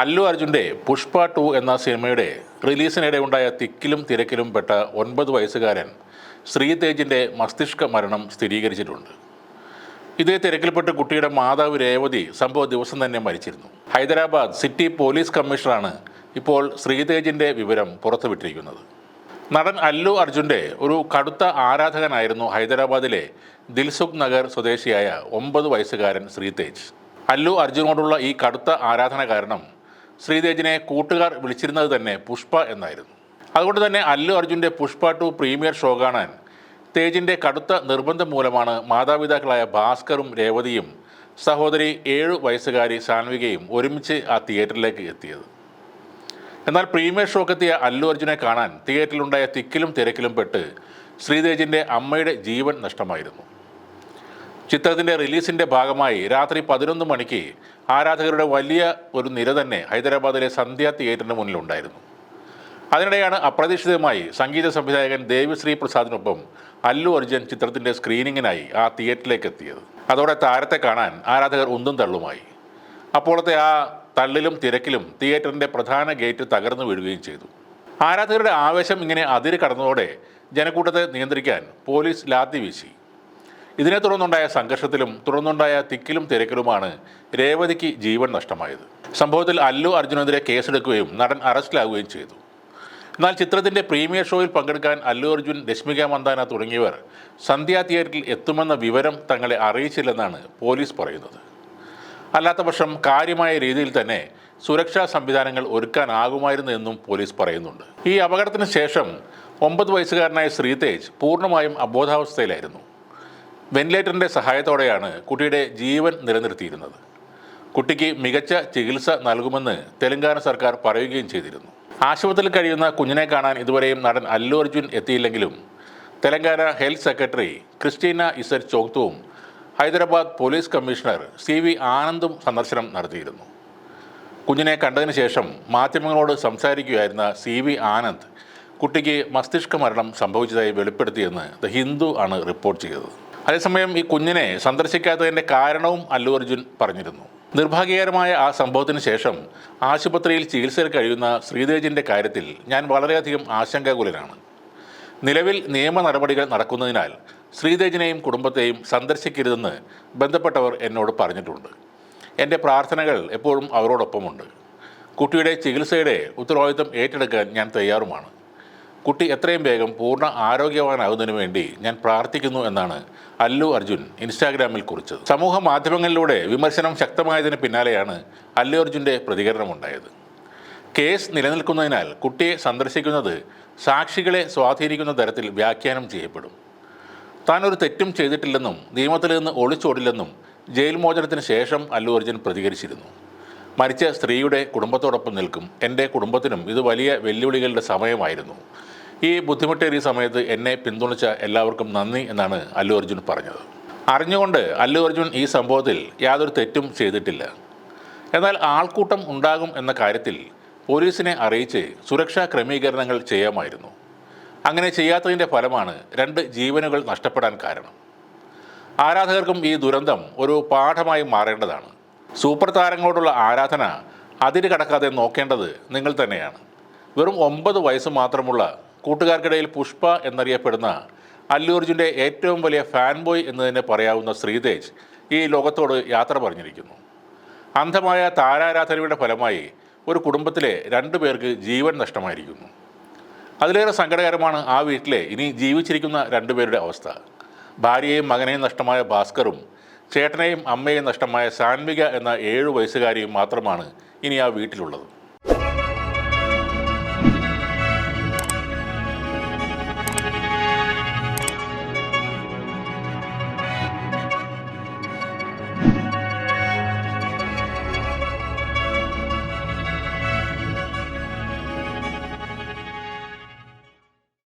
അല്ലു അർജുന്റെ പുഷ്പ ടു എന്ന സിനിമയുടെ റിലീസിനിടെ ഉണ്ടായ തിക്കിലും തിരക്കിലും പെട്ട ഒൻപത് വയസ്സുകാരൻ ശ്രീതേജിന്റെ മസ്തിഷ്ക മരണം സ്ഥിരീകരിച്ചിട്ടുണ്ട്. ഇതേ തിരക്കിൽപ്പെട്ട കുട്ടിയുടെ മാതാവ് രേവതി സംഭവ ദിവസം തന്നെ മരിച്ചിരുന്നു. ഹൈദരാബാദ് സിറ്റി പോലീസ് കമ്മീഷണറാണ് ഇപ്പോൾ ശ്രീതേജിന്റെ വിവരം പുറത്തുവിട്ടിരിക്കുന്നത്. നടൻ അല്ലു അർജുന്റെ ഒരു കടുത്ത ആരാധകനായിരുന്നു ഹൈദരാബാദിലെ ദിൽസുഖ് നഗർ സ്വദേശിയായ ഒമ്പത് വയസ്സുകാരൻ ശ്രീതേജ്. അല്ലു അർജുനോടുള്ള ഈ കടുത്ത ആരാധന കാരണം ശ്രീതേജിനെ കൂട്ടുകാർ വിളിച്ചിരുന്നത് തന്നെ പുഷ്പ എന്നായിരുന്നു. അതുകൊണ്ട് തന്നെ അല്ലു അർജുന്റെ പുഷ്പ ടു പ്രീമിയർ ഷോ കാണാൻ തേജിന്റെ കടുത്ത നിർബന്ധം മൂലമാണ് മാതാപിതാക്കളായ ഭാസ്കറും രേവതിയും സഹോദരി ഏഴു വയസ്സുകാരി സാൻവികയും ഒരുമിച്ച് ആ തിയേറ്ററിലേക്ക് എത്തിയത്. എന്നാൽ പ്രീമിയർ ഷോക്കെത്തിയ അല്ലു അർജുനെ കാണാൻ തിയേറ്ററിലുണ്ടായ തിക്കിലും തിരക്കിലും പെട്ട് ശ്രീതേജിന്റെ അമ്മയുടെ ജീവൻ നഷ്ടമായിരുന്നു. ചിത്രത്തിന്റെ റിലീസിന്റെ ഭാഗമായി രാത്രി പതിനൊന്ന് മണിക്ക് ആരാധകരുടെ വലിയ ഒരു നിര തന്നെ ഹൈദരാബാദിലെ സന്ധ്യ തിയേറ്ററിന് മുന്നിലുണ്ടായിരുന്നു. അതിനിടെയാണ് അപ്രതീക്ഷിതമായി സംഗീത സംവിധായകൻ ദേവിശ്രീ പ്രസാദിനൊപ്പം അല്ലു അർജുൻ ചിത്രത്തിന്റെ സ്ക്രീനിങ്ങിനായി ആ തിയേറ്ററിലേക്ക് എത്തിയത്. അതോടെ താരത്തെ കാണാൻ ആരാധകർ ഉന്തും തള്ളുമായി. അപ്പോഴത്തെ ആ തള്ളിലും തിരക്കിലും തിയേറ്ററിന്റെ പ്രധാന ഗേറ്റ് തകർന്നു വീഴുകയും ചെയ്തു. ആരാധകരുടെ ആവേശം ഇങ്ങനെ അതിര് കടന്നതോടെ ജനക്കൂട്ടത്തെ നിയന്ത്രിക്കാൻ പോലീസ് ലാത്തി വീശി. ഇതിനെ തുടർന്നുണ്ടായ സംഘർഷത്തിലും തുടർന്നുണ്ടായ തിക്കിലും തിരക്കിലുമാണ് രേവതിക്ക് ജീവൻ നഷ്ടമായത്. സംഭവത്തിൽ അല്ലു അർജുനെതിരെ കേസെടുക്കുകയും നടൻ അറസ്റ്റിലാവുകയും ചെയ്തു. എന്നാൽ ചിത്രത്തിന്റെ പ്രീമിയർ ഷോയിൽ പങ്കെടുക്കാൻ അല്ലു അർജുൻ രശ്മിക മന്ദാന തുടങ്ങിയവർ സന്ധ്യ തിയേറ്ററിൽ എത്തുമെന്ന വിവരം തങ്ങളെ അറിയിച്ചില്ലെന്നാണ് പോലീസ് പറയുന്നത്. അല്ലാത്ത പക്ഷം കാര്യമായ രീതിയിൽ തന്നെ സുരക്ഷാ സംവിധാനങ്ങൾ ഒരുക്കാനാകുമായിരുന്നു എന്നും പോലീസ് പറയുന്നുണ്ട്. ഈ അപകടത്തിന് ശേഷം ഒമ്പത് വയസ്സുകാരനായ ശ്രീതേജ് പൂർണമായും അബോധാവസ്ഥയിലായിരുന്നു. വെന്റിലേറ്ററിന്റെ സഹായത്തോടെയാണ് കുട്ടിയുടെ ജീവൻ നിലനിർത്തിയിരുന്നത്. കുട്ടിക്ക് മികച്ച ചികിത്സ നൽകുമെന്ന് തെലങ്കാന സർക്കാർ പറയുകയും ചെയ്തിരുന്നു. ആശുപത്രിയിൽ കഴിയുന്ന കുഞ്ഞിനെ കാണാൻ ഇതുവരെയും നടൻ അല്ലു അർജുൻ എത്തിയില്ലെങ്കിലും Telangana health secretary Christina ഇസർ ചോക്തുവും Hyderabad police commissioner C V ആനന്ദും സന്ദർശനം നടത്തിയിരുന്നു. കുഞ്ഞിനെ കണ്ടതിന് ശേഷം മാധ്യമങ്ങളോട് സംസാരിക്കുകയായിരുന്ന സി വി ആനന്ദ് കുട്ടിക്ക് മസ്തിഷ്ക മരണം സംഭവിച്ചതായി വെളിപ്പെടുത്തിയെന്ന് ദ ഹിന്ദു ആണ് റിപ്പോർട്ട് ചെയ്തത്. അതേസമയം ഈ കുഞ്ഞിനെ സന്ദർശിക്കാത്തതിന്റെ കാരണവും അല്ലു അർജുൻ പറഞ്ഞിരുന്നു. നിർഭാഗ്യകരമായ ആ സംഭവത്തിന് ശേഷം ആശുപത്രിയിൽ ചികിത്സയിൽ കഴിയുന്ന ശ്രീതേജിന്റെ കാര്യത്തിൽ ഞാൻ വളരെയധികം ആശങ്കാകുലനാണ്. നിലവിൽ നിയമ നടപടികൾ നടക്കുന്നതിനാൽ ശ്രീതേജിനെയും കുടുംബത്തെയും സന്ദർശിക്കരുതെന്ന് ബന്ധപ്പെട്ടവർ എന്നോട് പറഞ്ഞിട്ടുണ്ട്. എന്റെ പ്രാർത്ഥനകൾ എപ്പോഴും അവരോടൊപ്പമുണ്ട്. കുട്ടിയുടെ ചികിത്സയുടെ ഉത്തരവാദിത്തം ഏറ്റെടുക്കാൻ ഞാൻ തയ്യാറുമാണ്. കുട്ടി എത്രയും വേഗം പൂർണ ആരോഗ്യവാനാകുന്നതിന് വേണ്ടി ഞാൻ പ്രാർത്ഥിക്കുന്നു എന്നാണ് അല്ലു അർജുൻ ഇൻസ്റ്റാഗ്രാമിൽ കുറിച്ചത്. സമൂഹ മാധ്യമങ്ങളിലൂടെ വിമർശനം ശക്തമായതിന് പിന്നാലെയാണ് അല്ലു അർജുന്റെ പ്രതികരണമുണ്ടായത്. കേസ് നിലനിൽക്കുന്നതിനാൽ കുട്ടിയെ സന്ദർശിക്കുന്നത് സാക്ഷികളെ സ്വാധീനിക്കുന്ന തരത്തിൽ വ്യാഖ്യാനം ചെയ്യപ്പെടും. താൻ ഒരു തെറ്റും ചെയ്തിട്ടില്ലെന്നും നിയമത്തിൽ നിന്ന് ഒളിച്ചോടില്ലെന്നും ജയിൽ മോചനത്തിന് ശേഷം അല്ലു അർജുൻ പ്രതികരിച്ചിരുന്നു. മരിച്ച സ്ത്രീയുടെ കുടുംബത്തോടൊപ്പം നിൽക്കും. എന്റെ കുടുംബത്തിനും ഇത് വലിയ വെല്ലുവിളികളുടെ സമയമായിരുന്നു. ഈ ബുദ്ധിമുട്ടേറിയ സമയത്ത് എന്നെ പിന്തുണച്ച എല്ലാവർക്കും നന്ദി എന്നാണ് അല്ലു അർജുൻ പറഞ്ഞത്. അറിഞ്ഞുകൊണ്ട് അല്ലു അർജുൻ ഈ സംഭവത്തിൽ യാതൊരു തെറ്റും ചെയ്തിട്ടില്ല. എന്നാൽ ആൾക്കൂട്ടം ഉണ്ടാകും എന്ന കാര്യത്തിൽ പോലീസിനെ അറിയിച്ച് സുരക്ഷാ ക്രമീകരണങ്ങൾ ചെയ്യാമായിരുന്നു. അങ്ങനെ ചെയ്യാത്തതിന്റെ ഫലമാണ് രണ്ട് ജീവനുകൾ നഷ്ടപ്പെടാൻ കാരണം. ആരാധകർക്കും ഈ ദുരന്തം ഒരു പാഠമായി മാറേണ്ടതാണ്. സൂപ്പർ താരങ്ങളോടുള്ള ആരാധന അതിര് കടക്കാതെ നോക്കേണ്ടത് നിങ്ങൾ തന്നെയാണ്. വെറും ഒമ്പത് വയസ്സ് മാത്രമുള്ള കൂട്ടുകാർക്കിടയിൽ പുഷ്പ എന്നറിയപ്പെടുന്ന അല്ലൂർജുന്റെ ഏറ്റവും വലിയ ഫാൻ ബോയ് എന്ന് തന്നെ പറയാവുന്ന ശ്രീതേജ് ഈ ലോകത്തോട് യാത്ര പറഞ്ഞിരിക്കുന്നു. അന്ധമായ താരാരാധനയുടെ ഫലമായി ഒരു കുടുംബത്തിലെ രണ്ടു പേർക്ക് ജീവൻ നഷ്ടമായിരിക്കുന്നു. അതിലേറെ സങ്കടകരമാണ് ആ വീട്ടിലെ ഇനി ജീവിച്ചിരിക്കുന്ന രണ്ടുപേരുടെ അവസ്ഥ. ഭാര്യയെയും മകനെയും നഷ്ടമായ ഭാസ്കറും ചേട്ടനെയും അമ്മയെയും നഷ്ടമായ സാൻവിക എന്ന ഏഴു വയസ്സുകാരിയും മാത്രമാണ് ഇനി ആ വീട്ടിലുള്ളത്.